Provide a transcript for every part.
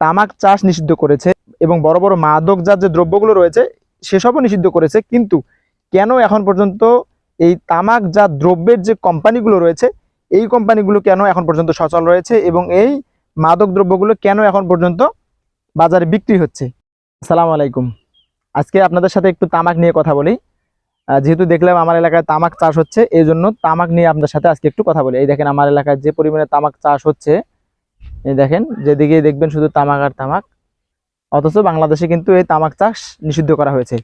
তামাক চাষ নিষিদ্ধ করেছে এবং বড় বড় মাদকজাত যে দ্রব্যগুলো রয়েছে, সেসবও নিষিদ্ধ করেছে। কিন্তু কেন এখন পর্যন্ত এই তামাকজাত দ্রব্যের যে কোম্পানিগুলো রয়েছে, এই কোম্পানিগুলো কেন এখন পর্যন্ত সচল রয়েছে এবং এই মাদক দ্রব্যগুলো কেন এখন পর্যন্ত বাজারে বিক্রি হচ্ছে? আসসালামু আলাইকুম। আজকে আপনাদের সাথে একটু তামাক নিয়ে কথা বলি। যেহেতু দেখলাম আমার এলাকায় তামাক চাষ হচ্ছে, এই জন্য তামাক নিয়ে আপনাদের সাথে আজকে একটু কথা বলি। এই দেখেন, আমার এলাকায় যে পরিমাণে তামাক চাষ হচ্ছে এই দেখেন যেদিকে দেখবেন শুধু তামাক আর তামাক। অথচ বাংলাদেশে কিন্তু এই তামাক চাষ নিষিদ্ধ করা হয়েছে।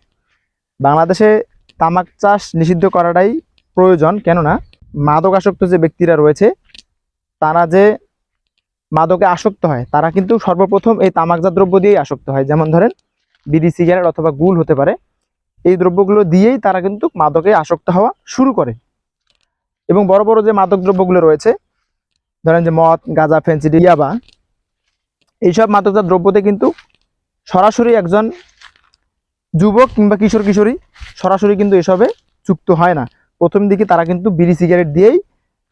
বাংলাদেশে তামাক চাষ নিষিদ্ধ করাটাই প্রয়োজন, কেননা মাদক আসক্ত যে ব্যক্তিরা রয়েছে, তারা যে মাদকে আসক্ত হয়, তারা কিন্তু সর্বপ্রথম এই তামাকজাত দ্রব্য দিয়েই আসক্ত হয়। যেমন ধরেন, বিড়ি, সিগারেট অথবা গুল হতে পারে। এই দ্রব্যগুলো দিয়েই তারা কিন্তু মাদকে আসক্ত হওয়া শুরু করে। এবং বড় বড় যে মাদক দ্রব্যগুলো রয়েছে ধরেন যে মদ, গাঁজা, ফেন্সি, ইয়াবা, এইসব মাদকজাত দ্রব্যতে কিন্তু সরাসরি একজন যুবক কিংবা কিশোর, কিশোরী সরাসরি কিন্তু এসবে যুক্ত হয় না। প্রথম দিকে তারা কিন্তু বিড়ি, সিগারেট দিয়েই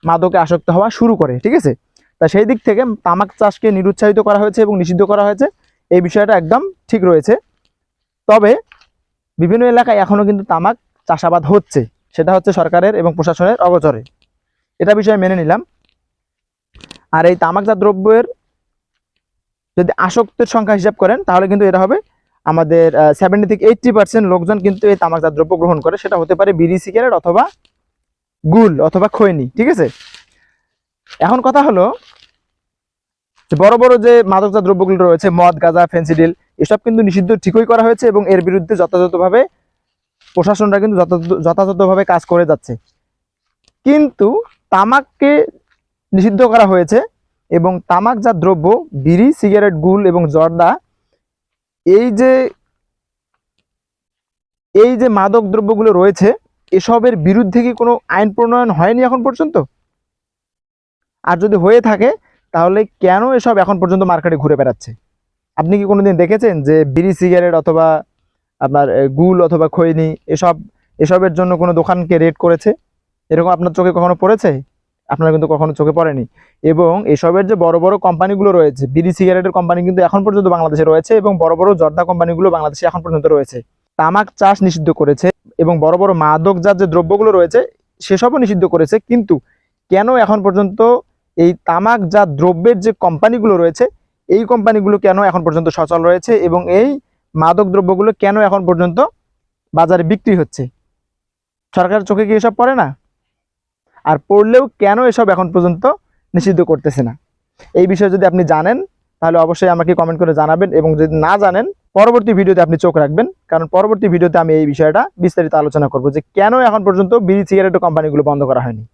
মাদকে আসক্ত হওয়া শুরু করে, ঠিক আছে? তা সেই দিক থেকে তামাক চাষকে নিরুৎসাহিত করা হয়েছে এবং নিষিদ্ধ করা হয়েছে। এই বিষয়টা একদম ঠিক রয়েছে। তবে বিভিন্ন এলাকায় এখনও কিন্তু তামাক চাষাবাদ হচ্ছে। সেটা হচ্ছে সরকারের এবং প্রশাসনের অগচরে। এটা বিষয়ে মেনে নিলাম। আর এই তামাকজাত দ্রব্যের যদি আসক্তের সংখ্যা হিসাব করেন, তাহলে কিন্তু এটা হবে আমাদের সেভেন্টি থেকে এইট্টি পার্সেন্ট লোকজন কিন্তু এই তামাকজাত দ্রব্য গ্রহণ করে। সেটা হতে পারে বিড়ি, সিগারেট অথবা গুল অথবা খৈনি, ঠিক আছে? এখন কথা হলো যে বড় বড় যে মাদকজাত দ্রব্যগুলো রয়েছে, মদ, গাঁজা, ফেন্সিডিল, এসব কিন্তু নিষিদ্ধ ঠিকই করা হয়েছে এবং এর বিরুদ্ধে যথাযথভাবে প্রশাসনরা কিন্তু যথাযথ- যথাযথভাবে কাজ করে যাচ্ছে। কিন্তু তামাককে নিষিদ্ধ করা হয়েছে এবং তামাকজাত দ্রব্য, বিড়ি, সিগারেট, গুল এবং জর্দা, এই যে এই যে মাদক দ্রব্যগুলো রয়েছে, এসবের বিরুদ্ধে কি কোনো আইন প্রণয়ন হয়নি এখন পর্যন্ত? আর যদি হয়ে থাকে, তাহলে কেন এসব এখন পর্যন্ত মার্কেটে ঘুরে বেড়াচ্ছে? আপনি কি কোনোদিন দেখেছেন যে বিড়ি, সিগারেট অথবা আপনার গুল অথবা খৈনি, এসব, এসবের জন্য কোনো দোকানকে রেড করেছে? এরকম আপনার চোখে কখনো পড়েছে? আপনার কিন্তু কখনো চোখে পড়েনি। এবং এসবের যে বড় বড় কোম্পানিগুলো রয়েছে, বিড়ি সিগারেটের কোম্পানি কিন্তু এখন পর্যন্ত বাংলাদেশে রয়েছে এবং বড় বড় জর্দা কোম্পানিগুলো বাংলাদেশে এখন পর্যন্ত রয়েছে। তামাক চাষ নিষিদ্ধ করেছে এবং বড় বড় মাদক মাদকজাত যে দ্রব্যগুলো রয়েছে, সেসবও নিষিদ্ধ করেছে। কিন্তু কেন এখন পর্যন্ত এই তামাকজাত দ্রব্যের যে কোম্পানিগুলো রয়েছে, এই কোম্পানিগুলো কেন এখন পর্যন্ত সচল রয়েছে এবং এই মাদক দ্রব্যগুলো কেন এখন পর্যন্ত বাজারে বিক্রি হচ্ছে? সরকারের চোখে কি এসব পড়ে না? আর পড়লেও কেন এসব এখন পর্যন্ত নিষিদ্ধ করতেছে না? এই বিষয়ে যদি আপনি জানেন, তাহলে অবশ্যই আমাকে কমেন্ট করে জানাবেন এবং যদি না জানেন, পরবর্তী ভিডিওতে আপনি চোখ রাখবেন। কারণ পরবর্তী ভিডিওতে আমি এই বিষয়টা বিস্তারিত আলোচনা করব যে কেন এখন পর্যন্ত বিড়ি সিগারেটের কোম্পানিগুলো বন্ধ করা হয়নি।